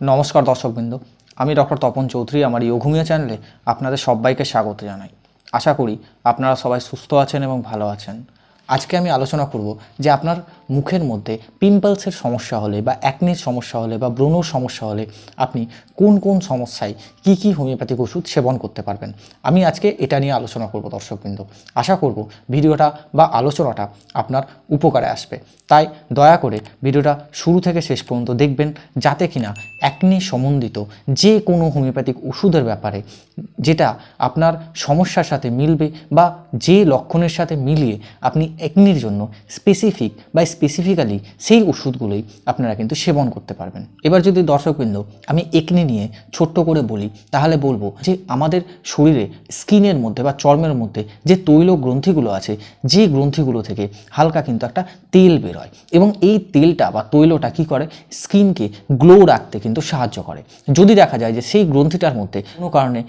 নমস্কার দর্শকবৃন্দ, আমি ডক্টর তপন চৌধুরী, আমার ইয়োঘুমিয়া চ্যানেলে আপনাদের সবাইকে স্বাগত জানাই। আশা করি আপনারা সবাই সুস্থ আছেন এবং ভালো আছেন। আজকে আমি আলোচনা করব যে আপনার মুখের মধ্যে পিম্পলসের সমস্যা হলে বা অ্যাকনির সমস্যা হলে বা ব্রণর সমস্যা হলে আপনি কোন কোন সমস্যায় কি কি হোমিওপ্যাথিক ওষুধ সেবন করতে পারবেন? আমি আজকে এটা নিয়ে আলোচনা করব দর্শকবৃন্দ। আশা করব ভিডিওটা বা আলোচনাটা আপনার উপকারে আসবে। তাই দয়া করে ভিডিওটা শুরু থেকে শেষ পর্যন্ত দেখবেন যাতে কিনা অ্যাকনি সম্বন্ধিত যে কোনো হোমিওপ্যাথিক ওষুধের ব্যাপারে যেটা আপনার সমস্যার সাথে মিলবে বা যে লক্ষণের সাথে মিলিয়ে আপনি অ্যাকনির জন্য স্পেসিফিক বা স্পেসিফিক্যালি সেই ওষুধগুলোই আপনারা কিন্তু সেবন করতে পারবেন। এবার যদি দর্শকবৃন্দ, আমি একনি নিয়ে ছোট্ট করে বলি, তাহলে বলব যে আমাদের শরীরে স্কিনের মধ্যে বা চর্মের মধ্যে যে তৈল গ্রন্থিগুলো আছে, যে গ্রন্থিগুলো থেকে হালকা কিন্তু একটা তেল বেরোয় এবং এই তেলটা বা তৈলটা কি করে? স্কিনকে গ্লো রাখতে কিন্তু সাহায্য করে। যদি দেখা যায় যে সেই গ্রন্থিটার মধ্যে কোনো কারণে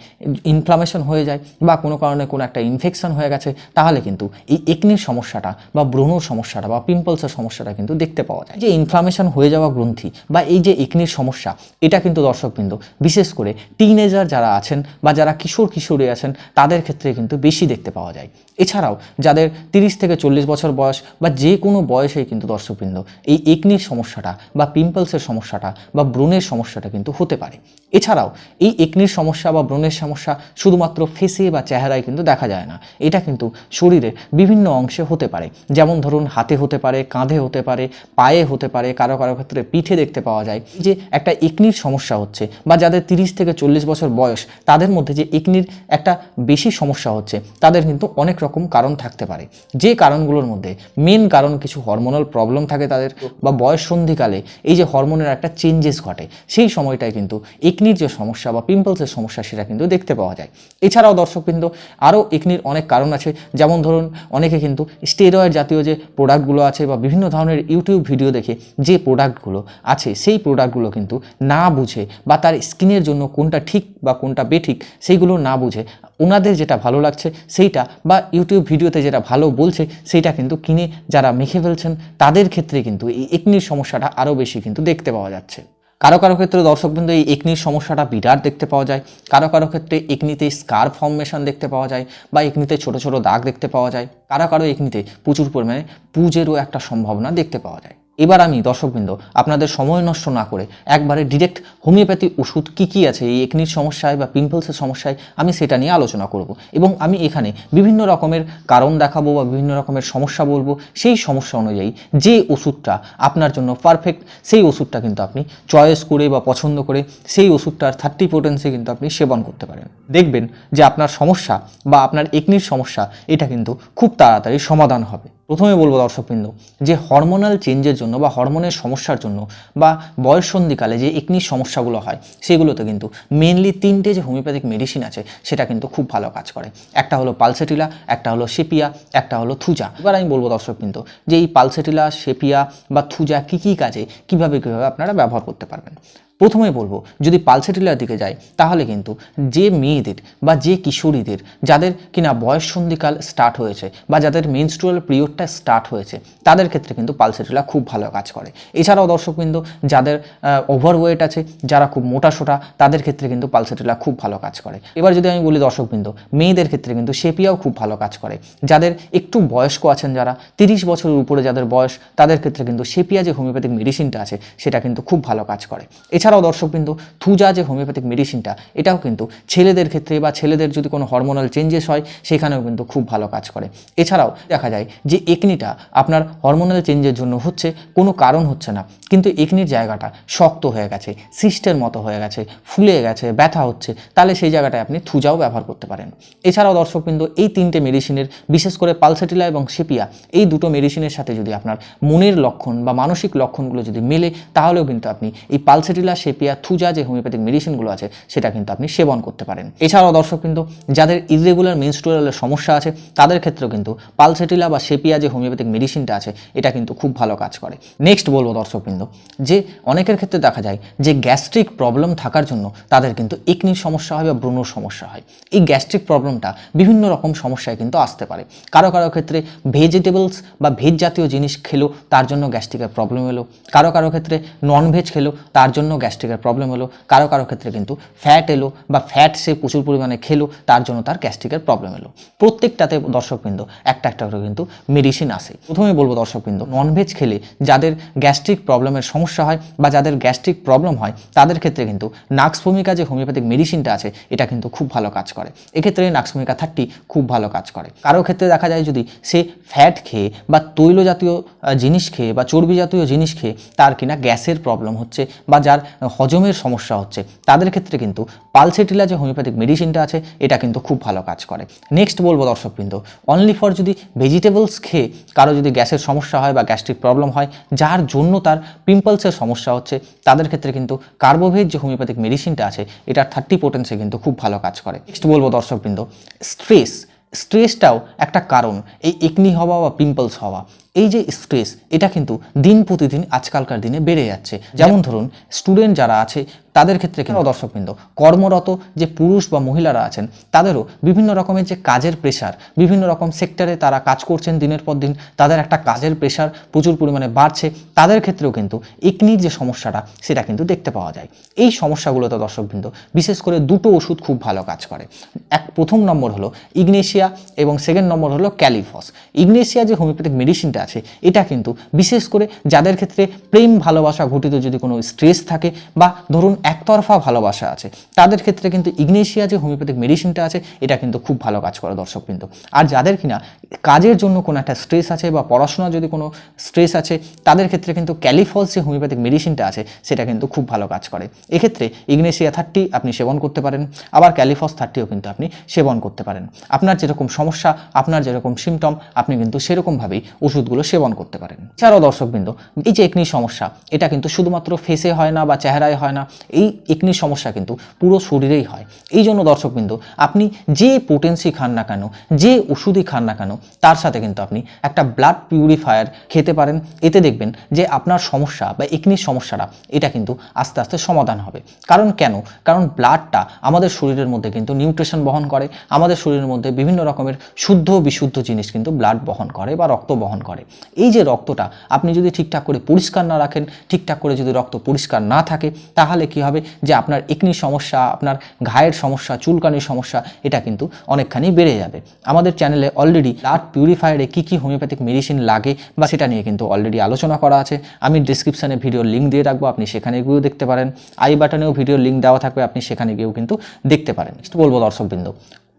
ইনফ্লামেশন হয়ে যায় বা কোনো কারণে কোনো একটা ইনফেকশন হয়ে গেছে, তাহলে কিন্তু এই একনির সমস্যাটা বা ব্রণর সমস্যাটা বা পিম্পলসের সমস্যাটা কিন্তু দেখতে পাওয়া যায়। যে ইনফ্লামেশন হয়ে যাওয়া গ্রন্থি বা এই যে একনির সমস্যা, এটা কিন্তু দর্শকবৃন্দ, বিশেষ করে টিনেজার যারা আছেন বা যারা কিশোর কিশোরী আছেন, তাদের ক্ষেত্রে কিন্তু বেশি দেখতে পাওয়া যায়। এছাড়াও যাদের তিরিশ থেকে চল্লিশ বছর বয়স বা যে কোনো বয়সেই কিন্তু দর্শকবৃন্দ, এই একনির সমস্যাটা বা পিম্পলসের সমস্যাটা বা ব্রণের সমস্যাটা কিন্তু হতে পারে। এছাড়াও এই একনির সমস্যা বা ব্রণের সমস্যা শুধুমাত্র ফেসে বা চেহারায় কিন্তু দেখা যায় না। এটা কিন্তু শরীরের বিভিন্ন অংশে হতে পারে। যেমন ধরুন হাতে হতে পারে, কাঁধে হতে পারে, পায়ে হতে পারে, কারও কারও ক্ষেত্রে পিঠে দেখতে পাওয়া যায়। যে একটা একনির সমস্যা হচ্ছে বা যাদের তিরিশ থেকে চল্লিশ বছর বয়স, তাদের মধ্যে যে একনির একটা বেশি সমস্যা হচ্ছে, তাদের কিন্তু অনেক রকম কারণ থাকতে পারে। যে কারণগুলোর মধ্যে মেন কারণ কিছু হরমোনাল প্রবলেম থাকে তাদের বা বয়স সন্ধিকালে, এই যে হরমোনের একটা চেঞ্জেস ঘটে, সেই সময়টায় কিন্তু একনির যে সমস্যা বা পিম্পলসের সমস্যা সেটা কিন্তু দেখতে পাওয়া যায়। এছাড়াও দর্শকবৃন্দ, আরও একনির অনেক কারণ আছে, যেমন ধরুন অনেকে কিন্তু স্টেরয়েড জাতীয় যে প্রোডাক্টগুলো আছে বা বিভিন্ন ধরনের ইউটিউব ভিডিও দেখে যে প্রোডাক্টগুলো আছে, সেই প্রোডাক্টগুলো কিন্তু না বুঝে বা তার স্কিনের জন্য কোনটা ঠিক বা কোনটা বেঠিক, সেইগুলো না বুঝে, ওনাদের যেটা ভালো লাগছে সেইটা বা ইউটিউব ভিডিওতে যেটা ভালো বলছে সেইটা কিন্তু কিনে যারা মেখে ফেলছেন, তাদের ক্ষেত্রে কিন্তু এই একনির সমস্যাটা আরও বেশি কিন্তু দেখতে পাওয়া যাচ্ছে। কারও কারও ক্ষেত্রে দর্শকবৃন্দ এই একনির সমস্যাটা বিরাট দেখতে পাওয়া যায়। কারও কারও ক্ষেত্রে একনিতে স্কার ফর্মেশন দেখতে পাওয়া যায় বা একনিতে ছোট ছোট দাগ দেখতে পাওয়া যায়। কারও কারও একনিতে প্রচুর পরিমাণে পুজেরও একটা সম্ভাবনা দেখতে পাওয়া যায়। এবার আমি, দর্শকবৃন্দ, আপনাদের সময় নষ্ট না করে একবারে ডিরেক্ট হোমিওপ্যাথি ওষুধ কী কী আছে, এই একনির সমস্যায় বা পিম্পলসের সমস্যায় আমি সেটা নিয়ে আলোচনা করব। এবং আমি এখানে বিভিন্ন রকমের কারণ দেখাবো বা বিভিন্ন রকমের সমস্যা বলব, সেই সমস্যা অনুযায়ী যে ওষুধটা আপনার জন্য পারফেক্ট সেই ওষুধটা কিন্তু আপনি চয়েস করে বা পছন্দ করে সেই ওষুধটার থার্টি পোটেন্সে কিন্তু আপনি সেবন করতে পারেন। দেখবেন যে আপনার সমস্যা বা আপনার একনির সমস্যা, এটা কিন্তু খুব তাড়াতাড়ি সমাধান হবে। প্রথমে বলব দর্শকবৃন্দ, যে হরমোনাল চেঞ্জের জন্য বা হরমোনের সমস্যার জন্য বা বয়সন্ধিকালে যে একনির সমস্যাগুলো হয়, সেগুলোতে কিন্তু মেনলি তিনটে যে হোমিওপ্যাথিক মেডিসিন আছে, সেটা কিন্তু খুব ভালো কাজ করে। একটা হলো পালসেটিলা একটা হলো সেপিয়া একটা হলো থুজা এবার আমি বলব দর্শকবৃন্দ, যে এই পালসেটিলা সেপিয়া বা থুজা কী কী কাজে, কীভাবে কীভাবে আপনারা ব্যবহার করতে পারবেন। প্রথমে বলব, যদি পালসেটিলার দিকে যাই, তাহলে কিন্তু যে মেয়েদের বা যে কিশোরীদের যাদের কিনা বয়স সন্ধিকাল স্টার্ট হয়েছে বা যাদের মেনস্ট্রুয়াল পিরিয়ডটা স্টার্ট হয়েছে, তাদের ক্ষেত্রে কিন্তু পালসেটিলা খুব ভালো কাজ করে। এছাড়াও দর্শকবৃন্দ, যাদের ওভারওয়েট আছে, যারা খুব মোটা সোটা, তাদের ক্ষেত্রে কিন্তু পালসেটিলা খুব ভালো কাজ করে। এবার যদি আমি বলি দর্শকবৃন্দ, মেয়েদের ক্ষেত্রে কিন্তু সেপিয়াও খুব ভালো কাজ করে। যাদের একটু বয়স্ক আছেন যারা, তিরিশ বছরের উপরে যাদের বয়স, তাদের ক্ষেত্রে কিন্তু সেপিয়া যে হোমিওপ্যাথিক মেডিসিনটা আছে, সেটা কিন্তু খুব ভালো কাজ করে। এছাড়াও দর্শকবৃন্দ থুজা যে হোমিওপ্যাথিক মেডিসিনটা, এটাও কিন্তু ছেলেদের ক্ষেত্রে বা ছেলেদের যদি কোনো হরমোনাল চেঞ্জেস হয়, সেখানেও কিন্তু খুব ভালো কাজ করে। এছাড়াও দেখা যায় যে একনিটা আপনার হরমোনাল চেঞ্জের জন্য হচ্ছে, কোনো কারণ হচ্ছে না। কিন্তু একনির জায়গাটা শক্ত হয়ে গেছে সিস্টের মতো হয়ে গেছে, ফুলে গেছে, ব্যথা হচ্ছে, তাহলে সেই জায়গাটায় আপনি থুজাও ব্যবহার করতে পারেন। এছাড়াও দর্শকবৃন্দ এই তিনটে মেডিসিনের, বিশেষ করে পালসেটিলা এবং সেপিয়া, এই দুটো মেডিসিনের সাথে যদি আপনার মনের লক্ষণ বা মানসিক লক্ষণগুলো যদি মেলে, তাহলেও কিন্তু আপনি এই পালসেটিলা সেপিয়া থুজা যে হোমিওপ্যাথিক মেডিসিনগুলো আছে, সেটা কিন্তু আপনি সেবন করতে পারেন। এছাড়াও দর্শক কিন্তু, যাদের ইরেগুলার মেনস্ট্রুয়ালের সমস্যা আছে, তাদের ক্ষেত্রেও কিন্তু পালসেটিলা বা সেপিয়া যে হোমিওপ্যাথিক মেডিসিনটা আছে, এটা কিন্তু খুব ভালো কাজ করে। নেক্সট বলব দর্শকবৃন্দ যে অনেকের ক্ষেত্রে দেখা যায় যে গ্যাস্ট্রিক প্রবলেম থাকার জন্য তাদের কিন্তু একনির সমস্যা হয় বা ব্রণর সমস্যা হয়। এই গ্যাস্ট্রিক প্রবলেমটা বিভিন্ন রকম সমস্যায় কিন্তু আসতে পারে। কারও কারও ক্ষেত্রে ভেজিটেবলস বা ভেজ জাতীয় জিনিস খেলো, তার জন্য গ্যাস্ট্রিকের প্রবলেম এলো। কারও কারও ক্ষেত্রে নন ভেজ খেলো, তার জন্য গ্যাস্ট্রিকের প্রবলেম হলো, কারও কারও ক্ষেত্রে কিন্তু ফ্যাট এলো বা ফ্যাট সে প্রচুর পরিমাণে খেলো, তার জন্য তার গ্যাস্ট্রিকের প্রবলেম এলো। প্রত্যেকটাতে দর্শকবৃন্দ, একটা একটা করে কিন্তু মেডিসিন আসে প্রথমেই বলব দর্শকবৃন্দ ননভেজ খেলে যাদের গ্যাস্ট্রিক প্রবলেমের সমস্যা হয় বা যাদের গ্যাস্ট্রিক প্রবলেম হয়, তাদের ক্ষেত্রে কিন্তু নাক্স ভূমিকা যে হোমিওপ্যাথিক মেডিসিনটা আছে, এটা কিন্তু খুব ভালো কাজ করে। এক্ষেত্রে নাক্স ভূমিকা থার্টি খুব ভালো কাজ করে। কারও ক্ষেত্রে দেখা যায় যদি সে ফ্যাট খেয়ে বা তৈল জাতীয় জিনিস খেয়ে বা চর্বি জাতীয় জিনিস খেয়ে, তার কিনা গ্যাসের প্রবলেম হচ্ছে বা যার হজমের সমস্যা হচ্ছে। তাদের ক্ষেত্রে কিন্তু পালসেটিলা যে হোমিওপ্যাথিক মেডিসিনটা আছে, এটা কিন্তু খুব ভালো কাজ করে। নেক্সট বলব দর্শকবৃন্দ অনলি ফর যদি ভেজিটেবলস খেয়ে কারও যদি গ্যাসের সমস্যা হয় বা গ্যাস্ট্রিক প্রবলেম হয়, যার জন্য তার পিম্পলসের সমস্যা হচ্ছে, তাদের ক্ষেত্রে কিন্তু কার্বোভেজ যে হোমিওপ্যাথিক মেডিসিনটা আছে, এটার থার্টি পোটেন্সে কিন্তু খুব ভালো কাজ করে। নেক্সট বলব দর্শকবৃন্দ স্ট্রেস স্ট্রেসটাও একটা কারণ, এই একনি হওয়া বা পিম্পলস হওয়া। এই যে স্ট্রেস এটা কিন্তু দিন প্রতিদিন আজকালকার দিনে বেড়ে যাচ্ছে। যেমন ধরুন স্টুডেন্ট যারা আছে তাদের ক্ষেত্রে কিন্তু দর্শকবৃন্দ কর্মরত যে পুরুষ বা মহিলারা আছেন তাদেরও বিভিন্ন রকমের যে কাজের প্রেশার বিভিন্ন রকম সেক্টরে তারা কাজ করছেন দিনের পর দিন তাদের একটা কাজের প্রেশার প্রচুর পরিমাণে বাড়ছে। তাদের ক্ষেত্রেও কিন্তু একনির যে সমস্যাটা সেটা কিন্তু দেখতে পাওয়া যায়। এই সমস্যাগুলোতে দর্শকবৃন্দ বিশেষ করে দুটো ওষুধ খুব ভালো কাজ করে। এক প্রথম নম্বর হলো ইগনেশিয়া এবং সেকেন্ড নম্বর হলো ক্যালিফস। ইগনেশিয়া যে হোমিওপ্যাথিক মেডিসিনটা আছে। এটা কিন্তু বিশেষ করে যাদের ক্ষেত্রে প্রেম ভালোবাসা ঘটিত যদি কোনো স্ট্রেস থাকে বা ধরুন একতরফা ভালোবাসা আছে, তাদের ক্ষেত্রে কিন্তু ইগনেশিয়া যে হোমিওপ্যাথিক মেডিসিনটা আছে, এটা কিন্তু খুব ভালো কাজ করে দর্শক কিন্তু আর যাদের কিনা কাজের জন্য কোনো একটা স্ট্রেস আছে বা পড়াশোনা যদি কোনো স্ট্রেস আছে, তাদের ক্ষেত্রে কিন্তু ক্যালিফলস যে হোমিওপ্যাথিক মেডিসিনটা আছে, সেটা কিন্তু খুব ভালো কাজ করে। এক্ষেত্রে ইগনেশিয়া থার্টি আপনি সেবন করতে পারেন, আবার ক্যালিফস থার্টিও কিন্তু আপনি সেবন করতে পারেন। আপনার যেরকম সমস্যা, আপনার যেরকম সিমটম আপনি কিন্তু সেরকমভাবেই ওষুধগুলো সেবন করতে পারেন। এছাড়াও দর্শকবৃন্দ, এই যে একনি সমস্যা, এটা কিন্তু শুধুমাত্র ফেসে হয় না বা চেহারায় হয় না, এই একনি সমস্যা কিন্তু পুরো শরীরেই হয়। এই জন্য দর্শকবৃন্দ, আপনি যে পোটেন্সি খান না কেন, যে ওষুধই খান না কেন, তার সাথে কিন্তু আপনি একটা ব্লাড পিউরিফায়ার খেতে পারেন। এতে দেখবেন যে আপনার সমস্যা বা একনির সমস্যাটা, এটা কিন্তু আস্তে আস্তে সমাধান হবে। কারণ কেন? কারণ ব্লাডটা আমাদের শরীরের মধ্যে কিন্তু নিউট্রিশন বহন করে, আমাদের শরীরের মধ্যে বিভিন্ন রকমের শুদ্ধ বিশুদ্ধ জিনিস কিন্তু ব্লাড বহন করে বা রক্ত বহন করে। এই যে রক্তটা, আপনি যদি ঠিকঠাক করে পরিষ্কার না রাখেন, ঠিকঠাক করে যদি রক্ত পরিষ্কার না থাকে, তাহলে কি হবে যে আপনার একনির সমস্যা, আপনার ঘায়ের সমস্যা, চুলকানির সমস্যা, এটা কিন্তু অনেকখানি বেড়ে যাবে। আমাদের চ্যানেলে অলরেডি ব্লাড পিউরিফায়ারে কী কী হোমিওপ্যাথিক মেডিসিন লাগে বা সেটা নিয়ে কিন্তু অলরেডি আলোচনা করা আছে। আমি ডিসক্রিপশানে ভিডিওর লিঙ্ক দিয়ে রাখব, আপনি সেখানে গিয়েও দেখতে পারেন। আই বাটনেও ভিডিওর লিঙ্ক দেওয়া থাকবে, আপনি সেখানে গিয়েও কিন্তু দেখতে পারেন। বলব দর্শকবৃন্দ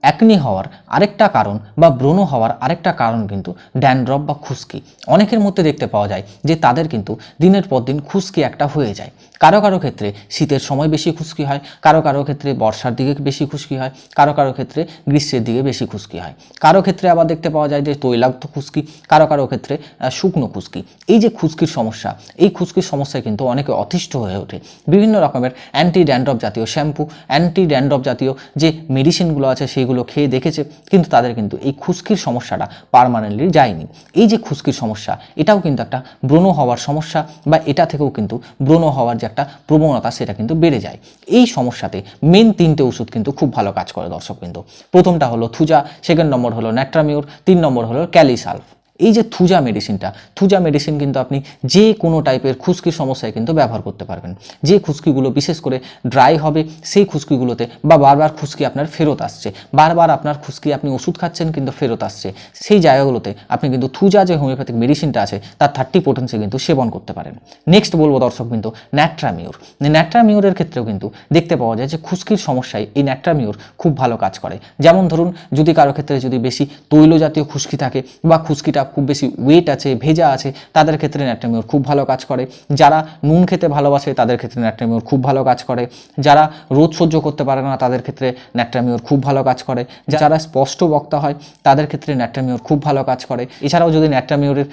অ্যাকনি হওয়ার আরেকটা কারণ বা ব্রণ হওয়ার আরেকটা কারণ কিন্তু ড্যানড্রপ বা খুশকি। অনেকের মধ্যে দেখতে পাওয়া যায় যে তাদের কিন্তু দিনের পর দিন খুশকি একটা হয়ে যায়। কারও কারও ক্ষেত্রে শীতের সময় বেশি খুশকি হয়, কারও কারও ক্ষেত্রে বর্ষার দিকে বেশি খুশকি হয়, কারও কারও ক্ষেত্রে গ্রীষ্মের দিকে বেশি খুশকি হয়। কারও ক্ষেত্রে আবার দেখতে পাওয়া যায় যে তৈলাক্ত খুশকি, কারও কারও ক্ষেত্রে শুকনো খুশকি। এই যে খুশকির সমস্যা, এই খুশকির সমস্যায় কিন্তু অনেকে অতিষ্ঠ হয়ে ওঠে। বিভিন্ন রকমের অ্যান্টি ড্যান্ড্রপ জাতীয় শ্যাম্পু অ্যান্টি ড্যান্ড্রপ জাতীয় যে মেডিসিনগুলো আছে সেইগুলো খেয়ে দেখেছে, কিন্তু তাদের কিন্তু এই খুশকির সমস্যাটা পারমানেন্টলি যায়নি। এই যে খুশকির সমস্যা, এটাও কিন্তু একটা ব্রণ হওয়ার সমস্যা বা এটা থেকেও কিন্তু ব্রণ হওয়ার যে একটা প্রবণতা, সেটা কিন্তু বেড়ে যায়। এই সমস্যাতে মেন তিনটে ওষুধ কিন্তু খুব ভালো কাজ করে দর্শক কিন্তু প্রথমটা হলো থুজা সেকেন্ড নম্বর হলো ন্যাট্রামিউর, তিন নম্বর হলো ক্যালিসালফ। এই যে থুজা মেডিসিনটা থুজা মেডিসিন কিন্তু আপনি যে কোনো টাইপের খুশকির সমস্যায় কিন্তু ব্যবহার করতে পারবেন। যে খুশকিগুলো বিশেষ করে ড্রাই হবে, সেই খুশকিগুলোতে বা বারবার খুশকি আপনার ফেরত আসছে, বারবার আপনার খুশকি আপনি ওষুধ খাচ্ছেন কিন্তু ফেরত আসছে, সেই জায়গাগুলোতে আপনি কিন্তু থুজা যে হোমিওপ্যাথিক মেডিসিনটা আছে, তার থার্টি পোটেন্সি কিন্তু সেবন করতে পারেন। নেক্সট বলব দর্শক কিন্তু ন্যাট্রামিউর ন্যাট্রামিউরের ক্ষেত্রেও কিন্তু দেখতে পাওয়া যায় যে খুশকির সমস্যায় এই ন্যাট্রামিউর খুব ভালো কাজ করে। যেমন ধরুন, যদি কারও ক্ষেত্রে যদি বেশি তৈল জাতীয় খুশকি থাকে বা খুশকিটা খুব বেশি ওয়েট আছে, ভেজা আছে, তাদের ক্ষেত্রে ন্যাট্রামিউর খুব ভালো কাজ করে। যারা নুন খেতে ভালোবাসে, তাদের ক্ষেত্রে ন্যাট্রামিউর খুব ভালো কাজ করে। যারা রোদ সহ্য করতে পারে না, তাদের ক্ষেত্রে ন্যাট্রামিউর খুব ভালো কাজ করে। যারা স্পষ্ট বক্তা হয়, তাদের ক্ষেত্রে ন্যাট্রামিউর খুব ভালো কাজ করে। এছাড়াও যদি ন্যাট্রামিউরের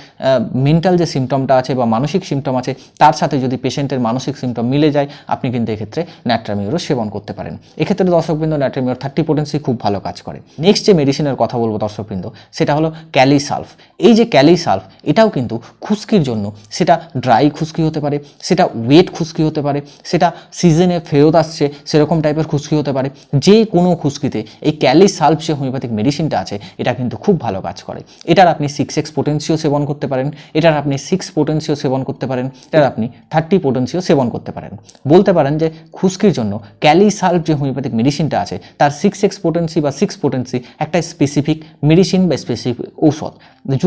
মেন্টাল যে সিমটমটা আছে বা মানসিক সিমটম আছে, তার সাথে যদি পেশেন্টের মানসিক সিমটম মিলে যায়, আপনি কিন্তু এক্ষেত্রে ন্যাট্রামিউরও সেবন করতে পারেন। এক্ষেত্রে দর্শকবৃন্দ ন্যাট্রামিউর থার্টি পোটেন্সি খুব ভালো কাজ করে। নেক্সট যে মেডিসিনের কথা বলব দর্শকবৃন্দ, সেটা হলো ক্যালিসালফ। এই যে ক্যালি সালফ, এটাও কিন্তু খুশকির জন্য। সেটা ড্রাই খুশকি হতে পারে, সেটা ওয়েট খুশকি হতে পারে, সেটা সিজনে ফেরত আসছে, সেরকম টাইপের খুশকি হতে পারে। যে কোনো খুশকিতে এই ক্যালি সালফ যে হোমিওপ্যাথিক মেডিসিনটা আছে, এটা কিন্তু খুব ভালো কাজ করে। এটার আপনি সিক্স এক্স পোটেন্সিও সেবন করতে পারেন, এটার আপনি সিক্স পোটেন্সিও সেবন করতে পারেন, এটার আপনি থার্টি পোটেন্সিও সেবন করতে পারেন। বলতে পারেন যে খুশকির জন্য ক্যালি সালফ যে হোমিওপ্যাথিক মেডিসিনটা আছে, তার সিক্স এক্স পোটেন্সি বা সিক্স পোটেন্সি একটা স্পেসিফিক মেডিসিন বা স্পেসিফিক ঔষধ।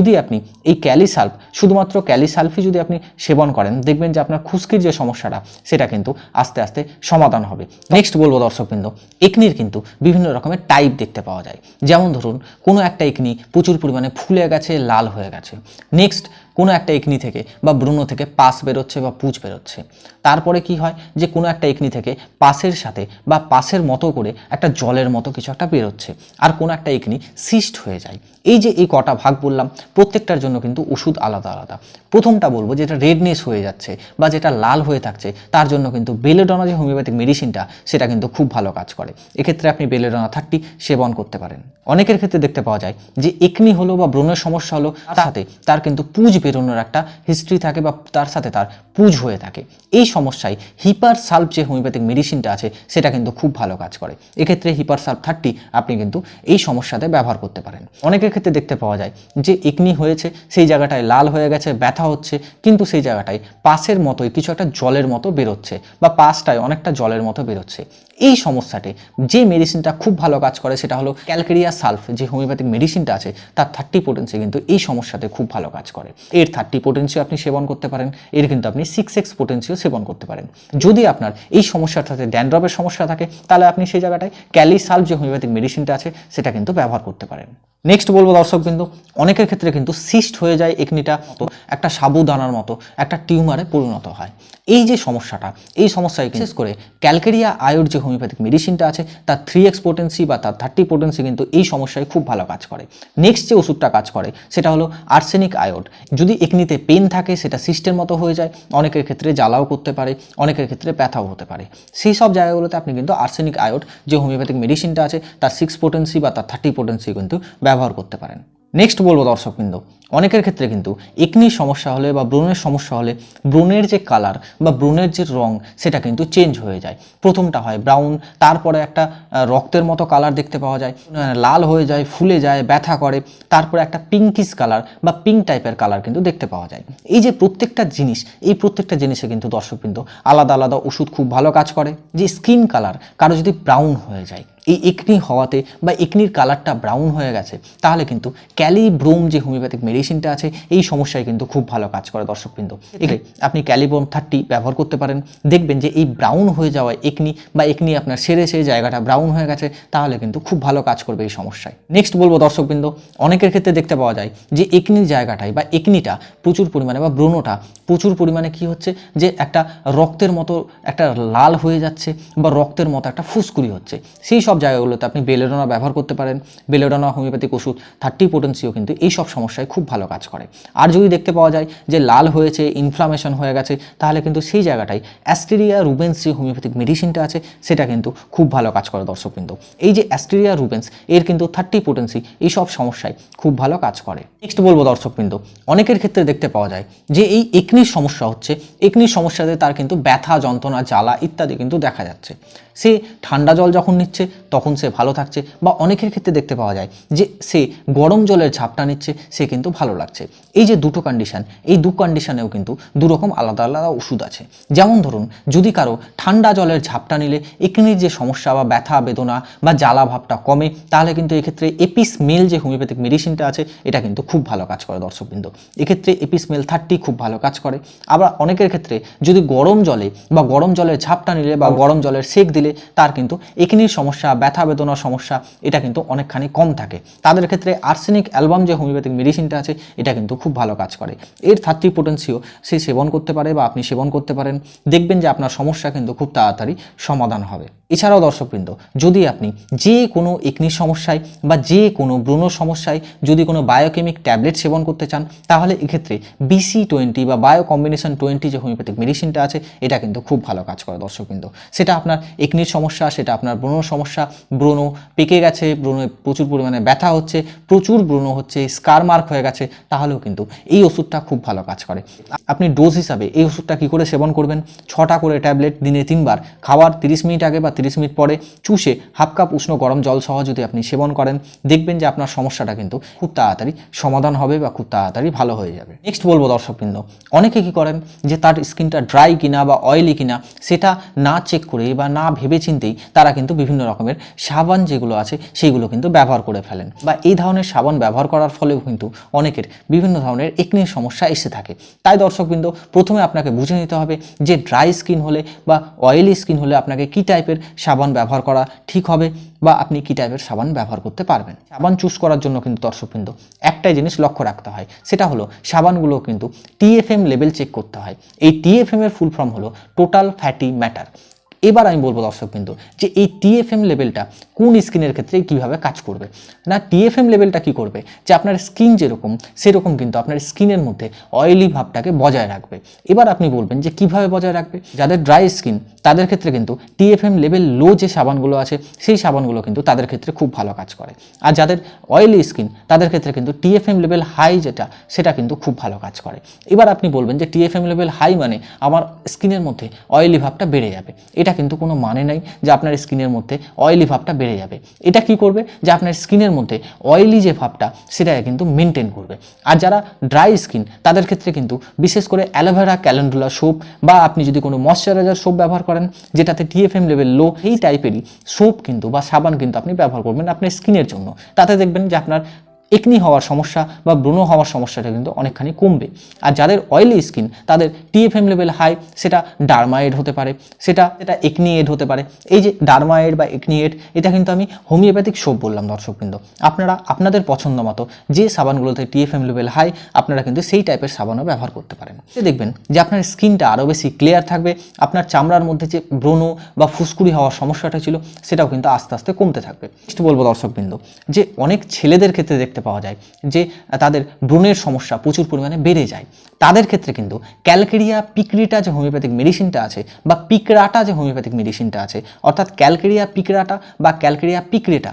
যদি আপনি এই ক্যালিসাল্ফ, শুধুমাত্র ক্যালিসাল্ফই যদি আপনি সেবন করেন, দেখবেন যে আপনার খুশকির যে সমস্যাটা, সেটা কিন্তু আস্তে আস্তে সমাধান হবে। নেক্সট বলব দর্শকবৃন্দ, একনির কিন্তু বিভিন্ন রকমের টাইপ দেখতে পাওয়া যায়। যেমন ধরুন, কোনো একটা একনি প্রচুর পরিমাণে ফুলে গেছে, লাল হয়ে গেছে। নেক্সট কোনো একটা একনি থেকে বা ব্রুণ থেকে পাস বেরোচ্ছে বা পুজ বেরোচ্ছে। তারপরে কি হয় যে কোনো একটা একনি থেকে পাসের সাথে বা পাসের মতো করে একটা জলের মতো কিছু একটা বেরোচ্ছে আর কোনো একটা একনি সিস্ট হয়ে যায়। এই যে এই কটা ভাগ বললাম, প্রত্যেকটার জন্য কিন্তু ওষুধ আলাদা আলাদা। প্রথমটা বলব যেটা রেডনেস হয়ে যাচ্ছে বা যেটা লাল হয়ে থাকছে, তার জন্য কিন্তু বেলেডনা যে হোমিওপ্যাথিক মেডিসিনটা সেটা কিন্তু খুব ভালো কাজ করে। এক্ষেত্রে আপনি বেলেডনা থার্টি সেবন করতে পারেন। অনেকের ক্ষেত্রে দেখতে পাওয়া যায় যে একনি হলো বা ব্রণের সমস্যা হলো তার সাথে তার কিন্তু পুজ বেরোনোর একটা হিস্ট্রি থাকে বা তার সাথে তার পুজ হয়ে থাকে। এই সমস্যায় হিপার সাল্ভ যে হোমিওপ্যাথিক মেডিসিনটা আছে সেটা কিন্তু খুব ভালো কাজ করে। এক্ষেত্রে হিপার সাল্ভ থার্টি আপনি কিন্তু এই সমস্যাতে ব্যবহার করতে পারেন। অনেকের ক্ষেত্রে দেখতে পাওয়া যায় যে একনি হয়েছে সেই জায়গাটায় লাল হয়ে গেছে ব্যথা হচ্ছে কিন্তু সেই জায়গাটায় পাসের মতোই কিছু একটা জলের মতো বেরোচ্ছে বা পাসটায় অনেকটা জলের মতো বেরোচ্ছে। এই সমস্যাটি। যে মেডিসিনটা খুব ভালো কাজ করে সেটা হলো ক্যালকেরিয়া সালফ যে হোমিওপ্যাথিক মেডিসিনটা আছে, তার থার্টি পোটেন্সি কিন্তু এই সমস্যাতে খুব ভালো কাজ করে। এর থার্টি পোটেন্সিও আপনি সেবন করতে পারেন, এর কিন্তু আপনি সিক্স এক্স পোটেন্সিও সেবন করতে পারেন। যদি আপনার এই সমস্যার সাথে ড্যান্ড্রপের সমস্যা থাকে, তাহলে আপনি সেই জায়গাটায় ক্যালি সালফ যে হোমিওপ্যাথিক মেডিসিনটা আছে, সেটা কিন্তু ব্যবহার করতে পারেন। নেক্সট বলব দর্শক কিন্তু অনেকের ক্ষেত্রে কিন্তু সিস্ট হয়ে যায় একনিটা একটা সাবুদানার মতো, একটা টিউমারে পরিণত হয়। এই যে সমস্যাটা, এই সমস্যায় বিশেষ করে ক্যালকেরিয়া আয়োর যে হোমিওপ্যাথিক মেডিসিনটা আছে, তার থ্রি এক্স পোটেন্সি বা তার থার্টি পোটেন্সি কিন্তু এই সমস্যায় খুব ভালো কাজ করে। নেক্সট যে ওষুধটা কাজ করে, সেটা হলো আর্সেনিক আয়োড যদি একনিতে পেন থাকে, সেটা সিস্টের মতো হয়ে যায়, অনেকের ক্ষেত্রে জ্বালাও করতে পারে, অনেকের ক্ষেত্রে ব্যথাও হতে পারে। সেই সব জায়গাগুলোতে আপনি কিন্তু আর্সেনিক আয়োড যে হোমিওপ্যাথিক মেডিসিনটা আছে, তার সিক্স পোটেন্সি বা তার থার্টি পোটেন্সি কিন্তু ব্যবহার করতে পারেন। নেক্সট বলব দর্শকবৃন্দ অনেকের ক্ষেত্রে কিন্তু একনির সমস্যা হলে বা ব্রণের সমস্যা হলে ব্রণের যে কালার বা ব্রণের যে রং, সেটা কিন্তু চেঞ্জ হয়ে যায়। প্রথমটা হয় ব্রাউন তারপরে একটা রক্তের মতো কালার দেখতে পাওয়া যায়। লাল হয়ে যায়, ফুলে যায়, ব্যথা করে। তারপরে একটা পিঙ্কিস কালার বা পিঙ্ক টাইপের কালার কিন্তু দেখতে পাওয়া যায়। এই যে প্রত্যেকটা জিনিস, এই প্রত্যেকটা জিনিসে কিন্তু দর্শকবৃন্দ আলাদা আলাদা ওষুধ খুব ভালো কাজ করে। যে স্কিন কালার কারও যদি ব্রাউন হয়ে যায়, এই একনি হওয়াতে বা একনির কালারটা ব্রাউন হয়ে গেছে, তাহলে কিন্তু ক্যালিব্রোম যে হোমিওপ্যাথিক মেডিসিনটা আছে, এই সমস্যায় কিন্তু খুব ভালো কাজ করে দর্শকবৃন্দ। এখানে আপনি ক্যালিব্রোম থার্টি ব্যবহার করতে পারেন। দেখবেন যে এই ব্রাউন হয়ে যাওয়া একনি বা একনি আপনার সেরে সেই জায়গাটা ব্রাউন হয়ে গেছে, তাহলে কিন্তু খুব ভালো কাজ করবে এই সমস্যায়। নেক্সট বলব দর্শকবৃন্দ, অনেকের ক্ষেত্রে দেখতে পাওয়া যায় যে একনির জায়গাটায় বা একনিটা প্রচুর পরিমাণে বা ব্রণটা প্রচুর পরিমাণে কি হচ্ছে যে একটা রক্তের মতো একটা লাল হয়ে যাচ্ছে বা রক্তের মতো একটা ফুসকুড়ি হচ্ছে। সেই সব জায়গাগুলোতে আপনি বেলেডোনা ব্যবহার করতে পারেন। বেলেডোনা হোমিওপ্যাথিক ওষুধ থার্টি পোটেন্সিও কিন্তু এই সব সমস্যায় খুব ভালো কাজ করে। আর যদি দেখতে পাওয়া যায় যে লাল হয়েছে ইনফ্লামেশন হয়ে গেছে, তাহলে কিন্তু সেই জায়গাটায় অ্যাস্টেরিয়া রুবেন্স যে হোমিওপ্যাথিক মেডিসিনটা আছে, সেটা কিন্তু খুব ভালো কাজ করে দর্শকবৃন্দ। এই যে অ্যাস্টেরিয়া রুবেন্স এর কিন্তু থার্টি পোটেন্সি এই সব সমস্যায় খুব ভালো কাজ করে। নেক্সট বলব দর্শকবৃন্দ, অনেকের ক্ষেত্রে দেখতে পাওয়া যায় যে এই একনির সমস্যা হচ্ছে একনির সমস্যাতে তার কিন্তু ব্যথা, যন্ত্রণা, জ্বালা ইত্যাদি কিন্তু দেখা যাচ্ছে। সে ঠান্ডা জল যখন নিচ্ছে, তখন সে ভালো থাকছে, বা অনেকের ক্ষেত্রে দেখতে পাওয়া যায় যে সে গরম জলের ঝাপটা নিচ্ছে, সে কিন্তু ভালো লাগছে। এই যে দুটো কন্ডিশন এই দু কন্ডিশনেও কিন্তু দুরকম আলাদা আলাদা ওষুধ আছে। যেমন ধরুন, যদি কারও ঠান্ডা জলের ঝাপটা নিলে একনির যে সমস্যা বা ব্যথা, বেদনা বা জ্বালা ভাবটা কমে, তাহলে কিন্তু এক্ষেত্রে এপিস মেল যে হোমিওপ্যাথিক মেডিসিনটা আছে, এটা কিন্তু খুব ভালো কাজ করে দর্শকবৃন্দ। এক্ষেত্রে এপিস মেল থার্টি খুব ভালো কাজ করে। আবার অনেকের ক্ষেত্রে যদি গরম জলে বা গরম জলের ঝাপটা নিলে বা গরম জলের সেক দিলে, তার কিন্তু একনির সমস্যা, ব্যথা, বেদনার সমস্যা, এটা কিন্তু অনেকখানি কম থাকে। তাদের ক্ষেত্রে আর্সেনিক অ্যালবাম যে হোমিওপ্যাথিক মেডিসিনটা আছে এটা কিন্তু খুব ভালো কাজ করে। এর থার্টি পোটেন্সিও সে সেবন করতে পারে বা আপনি সেবন করতে পারেন। দেখবেন যে আপনার সমস্যা কিন্তু খুব তাড়াতাড়ি সমাধান হবে। এছাড়াও দর্শকবৃন্দ, যদি আপনি যে কোনো একনির সমস্যায় বা যে কোনো ব্রণ সমস্যায় যদি কোনো বায়োকেমিক ট্যাবলেট সেবন করতে চান, তাহলে এক্ষেত্রে বিসি টোয়েন্টি বা বায়ো কম্বিনেশন টোয়েন্টি যে হোমিওপ্যাথিক মেডিসিনটা আছে, এটা কিন্তু খুব ভালো কাজ করে দর্শকবৃন্দ। সেটা আপনার একনির সমস্যা, সেটা আপনার ব্রণ সমস্যা, ব্রণ পেকে গেছে, ব্রণে প্রচুর পরিমাণে ব্যথা হচ্ছে, প্রচুর ব্রণ হচ্ছে স্কার মার্ক হয়ে গেছে তাহলেও কিন্তু এই ওষুধটা খুব ভালো কাজ করে। আপনি ডোজ হিসাবে এই ওষুধটা কী করে সেবন করবেন? ছটা করে ট্যাবলেট দিনে তিনবার। খাওয়ার তিরিশ মিনিট আগে বা তিরিশ মিনিট পরে চুষে হাফ কাপ উষ্ণ গরম জল সহ যদি আপনি সেবন করেন, দেখবেন যে আপনার সমস্যাটা কিন্তু খুব তাড়াতাড়ি সমাধান হবে বা খুব তাড়াতাড়ি ভালো হয়ে যাবে। নেক্সট বলব দর্শকবৃন্দ অনেকে কি করেন যে তার স্কিনটা ড্রাই কিনা বা অয়েলি কিনা, সেটা না চেক করে বা না ভেবে চিন্তেই তারা কিন্তু বিভিন্ন রকমের সাবান যেগুলো আছে সেইগুলো কিন্তু ব্যবহার করে ফেলেন। বা এই ধরনের সাবান ব্যবহার করার ফলেও কিন্তু অনেকের বিভিন্ন ধরনের একনির সমস্যা এসে থাকে। তাই দর্শকবৃন্দ, প্রথমে আপনাকে বুঝে নিতে হবে যে ড্রাই স্কিন হলে বা অয়েলি স্কিন হলে আপনাকে কী টাইপের সাবান ব্যবহার করা ঠিক হবে বা আপনি কী টাইপের সাবান ব্যবহার করতে পারবেন। সাবান চুজ করার জন্য কিন্তু দর্শকবৃন্দ, একটাই জিনিস লক্ষ্য রাখতে হয়, সেটা হলো সাবানগুলো কিন্তু টিএফএম লেভেল চেক করতে হয়। এই টিএফএম এর ফুল ফর্ম হলো টোটাল ফ্যাটি ম্যাটার এবার আমি বলব দর্শক কিন্তু যে এই টিএফএম লেভেলটা কোন স্কিনের ক্ষেত্রে কীভাবে কাজ করবে? না টিএফএম লেভেলটা কি করবে? যে আপনার স্কিন যেরকম, সেরকম কিন্তু আপনার স্কিনের মধ্যে অয়েলি ভাবটাকে বজায় রাখবে। এবার আপনি বলবেন যে কীভাবে বজায় রাখবে? যাদের ড্রাই স্কিন তাদের ক্ষেত্রে কিন্তু টিএফএম লেভেল লো যে সাবানগুলো আছে, সেই সাবানগুলো কিন্তু তাদের ক্ষেত্রে খুব ভালো কাজ করে। আর যাদের অয়েলি স্কিন তাদের ক্ষেত্রে কিন্তু টিএফএম লেভেল হাই যেটা, সেটা কিন্তু খুব ভালো কাজ করে। এবার আপনি বলবেন যে টিএফএম লেভেল হাই মানে আমার স্কিনের মধ্যে অয়েলি ভাবটা বেড়ে যাবে। এটা কিন্তু কোনো মানে নাই যে আপনার স্কিনের মধ্যে অয়েলি ভাবটা বেড়ে যাবে। এটা কি করবে? যে আপনার স্কিনের মধ্যে অয়েলি যে ভাবটা সেটাকে কিন্তু মেনটেন করবে। আর যারা ড্রাই স্কিন তাদের ক্ষেত্রে কিন্তু বিশেষ করে অ্যালোভেরা ক্যালেন্ডুলা সোপ বা আপনি যদি কোনো ময়শ্চারাইজার সোপ ব্যবহার করেন, যেটাতে টিএফএম লেভেল লো এই টাইপেরই সোপ কিন্তু বা সাবান কিন্তু আপনি ব্যবহার করবেন আপনার স্কিনের জন্য। তাতে দেখবেন যে আপনার একনি হওয়ার সমস্যা বা ব্রণ হওয়ার সমস্যাটা কিন্তু অনেকখানি কমবে। আর যাদের অয়েলি স্কিন তাদের টিএফএম লেভেল হাই সেটা ডার্মায়েড হতে পারে, সেটা সেটা একনি এড হতে পারে। এই যে ডার্মায়েড বা একনি এড এটা কিন্তু আমি হোমিওপ্যাথিক সোপ বললাম দর্শকবৃন্দ। আপনারা, আপনাদের পছন্দ মতো যে সাবানগুলোতে টিএফএম লেভেল হাই আপনারা কিন্তু সেই টাইপের সাবানও ব্যবহার করতে পারেন। দেখবেন যে আপনার স্কিনটা আরও বেশি ক্লিয়ার থাকবে, আপনার চামড়ার মধ্যে যে ব্রণ বা ফুসকুড়ি হওয়ার সমস্যাটা ছিল, সেটাও কিন্তু আস্তে আস্তে কমতে থাকবে। বলব দর্শকবৃন্দ যে অনেক ছেলেদের ক্ষেত্রে দেখতে পাওয়া যায় যে তাদের ব্রণের সমস্যা প্রচুর পরিমাণে বেড়ে যায়। তাদের ক্ষেত্রে কিন্তু ক্যালকেরিয়া পিকরিটা যে হোমিওপ্যাথিক মেডিসিনটা আছে বা পিকরাটা যে হোমিওপ্যাথিক মেডিসিনটা আছে, অর্থাৎ ক্যালকেরিয়া পিকরাটা বা ক্যালকেরিয়া পিকরেটা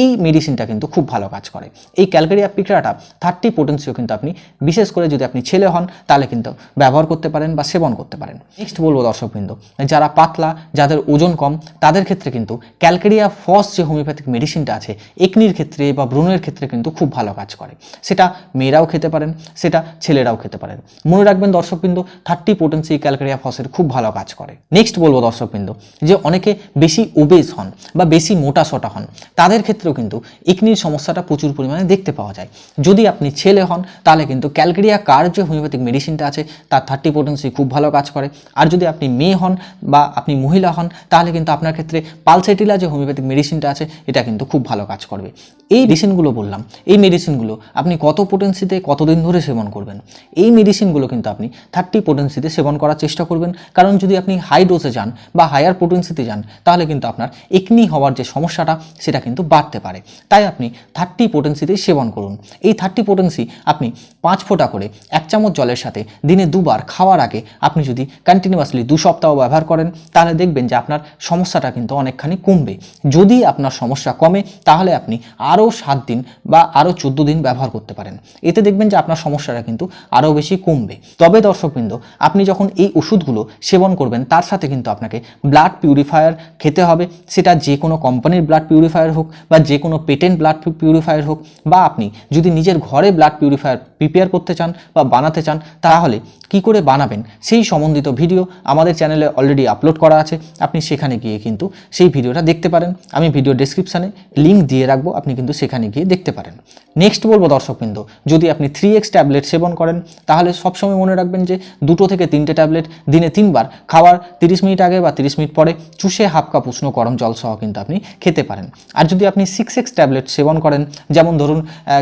এই মেডিসিনটা কিন্তু খুব ভালো কাজ করে। এই ক্যালকেরিয়া পিকরাটা থার্টি পোটেন্সিও কিন্তু আপনি, বিশেষ করে যদি আপনি ছেলে হন, তাহলে কিন্তু ব্যবহার করতে পারেন বা সেবন করতে পারেন। নেক্সট বলব দর্শকবৃন্দ, যারা পাতলা, যাদের ওজন কম, তাদের ক্ষেত্রে কিন্তু ক্যালকেরিয়া ফস যে হোমিওপ্যাথিক মেডিসিনটা আছে একনির ক্ষেত্রে বা ব্রণের ক্ষেত্রে কিন্তু খুব ভালো কাজ করে। সেটা মেয়েরাও খেতে পারেন, সেটা ছেলেরাও খেতে পারেন। মনে রাখবেন দর্শকবৃন্দ থার্টি পোটেন্সি ক্যালকেরিয়া ফসের খুব ভালো কাজ করে। নেক্সট বলব দর্শকবৃন্দ, যে অনেকে বেশি ওবেজ হন বা বেশি মোটা সোটা হন, তাদের ক্ষেত্রেও কিন্তু ইকনির সমস্যাটা প্রচুর পরিমাণে দেখতে পাওয়া যায়। যদি আপনি ছেলে হন, তাহলে কিন্তু ক্যালকেরিয়া কার যে হোমিওপ্যাথিক মেডিসিনটা আছে, তার থার্টি পোটেন্সি খুব ভালো কাজ করে। আর যদি আপনি মেয়ে হন বা আপনি মহিলা হন, তাহলে কিন্তু আপনার ক্ষেত্রে পালসেটিলা যে হোমিওপ্যাথিক মেডিসিনটা আছে, এটা কিন্তু খুব ভালো কাজ করবে। এই মেডিসিনগুলো বললাম, এই মেডিসিনগুলো আপনি কত পোটেন্সিতে কতদিন ধরে সেবন করবেন? এই মেডিসিনগুলো কিন্তু আপনি থার্টি পোটেন্সিতে সেবন করার চেষ্টা করবেন। কারণ যদি আপনি হাই ডোজে যান বা হায়ার পোটেন্সিতে যান, তাহলে কিন্তু আপনার একনি হওয়ার যে সমস্যাটা, সেটা কিন্তু বাড়তে পারে। তাই আপনি থার্টি পোটেন্সিতে সেবন করুন। এই থার্টি পোটেন্সি আপনি পাঁচ ফোঁটা করে এক চামচ জলের সাথে দিনে দুবার খাওয়ার আগে আপনি যদি কন্টিনিউয়াসলি দু সপ্তাহ ব্যবহার করেন, তাহলে দেখবেন যে আপনার সমস্যাটা কিন্তু অনেকখানি কমবে। যদি আপনার সমস্যা কমে, তাহলে আপনি আরও সাত দিন বা আরও চোদ্দ দিন ব্যবহার করতে পারেন। এতে দেখবেন যে আপনার সমস্যাটা কিন্তু আরও বেশি কমবে। তবে দর্শকবৃন্দ, আপনি যখন এই ওষুধগুলো সেবন করবেন, তার সাথে কিন্তু আপনাকে ব্লাড পিউরিফায়ার খেতে হবে। সেটা যে কোনো কোম্পানির ব্লাড পিউরিফায়ার হোক বা যে কোনো পেটেন্ট ব্লাড পিউরিফায়ার হোক বা আপনি যদি নিজের ঘরে ব্লাড পিউরিফায়ার প্রিপেয়ার করতে চান বা বানাতে চান, তাহলে কি করে বানাবেন সেই সম্বন্ধিত ভিডিও আমাদের চ্যানেলে অলরেডি আপলোড করা আছে। আপনি সেখানে গিয়ে কিন্তু সেই ভিডিওটা দেখতে পারেন। আমি ভিডিও ডেসক্রিপশানে লিঙ্ক দিয়ে রাখব, আপনি কিন্তু সেখানে গিয়ে দেখতে পারেন। নেক্সট বলব দর্শকবৃন্দ, যদি আপনি থ্রি এক্স ট্যাবলেট সেবন করেন, তাহলে সবসময় মনে রাখবেন যে দুটো থেকে তিনটে ট্যাবলেট দিনে তিনবার খাওয়ার তিরিশ মিনিট আগে বা তিরিশ মিনিট পরে চুষে হাফ কাপ উষ্ণ গরম জল সহ কিন্তু আপনি খেতে পারেন। আর যদি আপনি সিক্স এক্স ট্যাবলেট সেবন করেন। যেমন ধরুন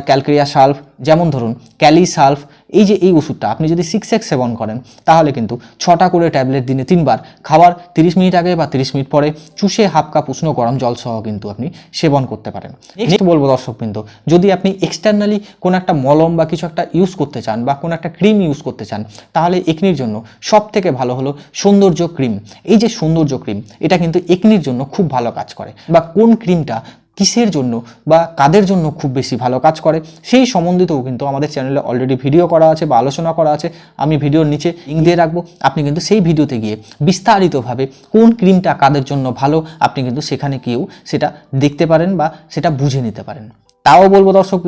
ক্যালকেরিয়া সালফ যেমন ধরুন ক্যালি সালফ এই যে এই ওষুধটা আপনি যদি সিক্স এক্স সেবন করেন তাহলে কিন্তু ছটা করে ট্যাবলেট দিনে তিনবার খাবার তিরিশ মিনিট আগে বা তিরিশ মিনিট পরে চুষে হাফ কাপ উষ্ণ গরম জল সহ কিন্তু আপনি সেবন করতে পারেন। নেক্সট বলব দর্শক কিন্তু যদি আপনি এক্সটার্নালি কোনো একটা মলম বা কিছু একটা ইউজ করতে চান বা কোনো একটা ক্রিম ইউজ করতে চান তাহলে একনির জন্য সব থেকে ভালো হলো সৌন্দর্য ক্রিম এই যে সৌন্দর্য ক্রিম এটা কিন্তু একনির জন্য খুব ভালো কাজ করে। বা কোন ক্রিমটা কিসের জন্য বা কাদের জন্য খুব বেশি ভালো কাজ করে, সেই সম্বন্ধিতও কিন্তু আমাদের চ্যানেলে অলরেডি ভিডিও করা আছে বা আলোচনা করা আছে। আমি ভিডিওর নিচে লিঙ্ক দিয়ে রাখব। আপনি কিন্তু সেই ভিডিওতে গিয়ে বিস্তারিতভাবে কোন ক্রিমটা কাদের জন্য ভালো, আপনি কিন্তু সেখানে গিয়েও সেটা দেখতে পারেন বা সেটা বুঝে নিতে পারেন। তাও বলব দর্শক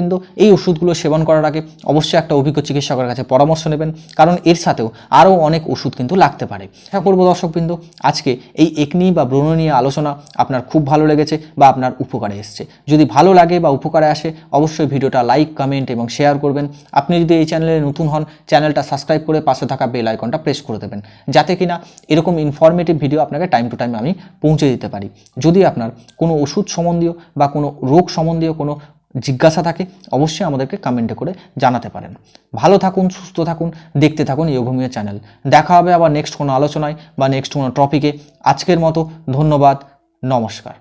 এই ওষুধগুলো সেবন করার আগে অবশ্যই একটা অভিজ্ঞ চিকিৎসকের কাছে পরামর্শ নেবেন, কারণ এর সাথেও আরও অনেক ওষুধ কিন্তু লাগতে পারে। আশা করব দর্শক কিন্তু আজকে এই একনি বা ব্রণ নিয়ে আলোচনা আপনার খুব ভালো লেগেছে বা আপনার উপকারে এসছে। যদি ভালো লাগে বা উপকারে আসে, অবশ্যই ভিডিওটা লাইক, কমেন্ট এবং শেয়ার করবেন। আপনি যদি এই চ্যানেলে নতুন হন, চ্যানেলটা সাবস্ক্রাইব করে পাশে থাকা বেল আইকনটা প্রেস করে দেবেন, যাতে কিনা এরকম ইনফরমেটিভ ভিডিও আপনাকে টাইম টু টাইম আমি পৌঁছে দিতে পারি। যদি আপনার কোনো ওষুধ সম্বন্ধীয় বা কোনো রোগ সম্বন্ধীয় কোনো জিজ্ঞাসা থাকে, অবশ্যই আমাদেরকে কমেন্টে করে জানাতে পারেন। ভালো থাকুন, সুস্থ থাকুন, দেখতে থাকুন ইয়োগমিয়া চ্যানেল। দেখা হবে আবার নেক্সট কোনো আলোচনায় বা নেক্সট কোনো টপিকে আজকের মতো ধন্যবাদ, নমস্কার।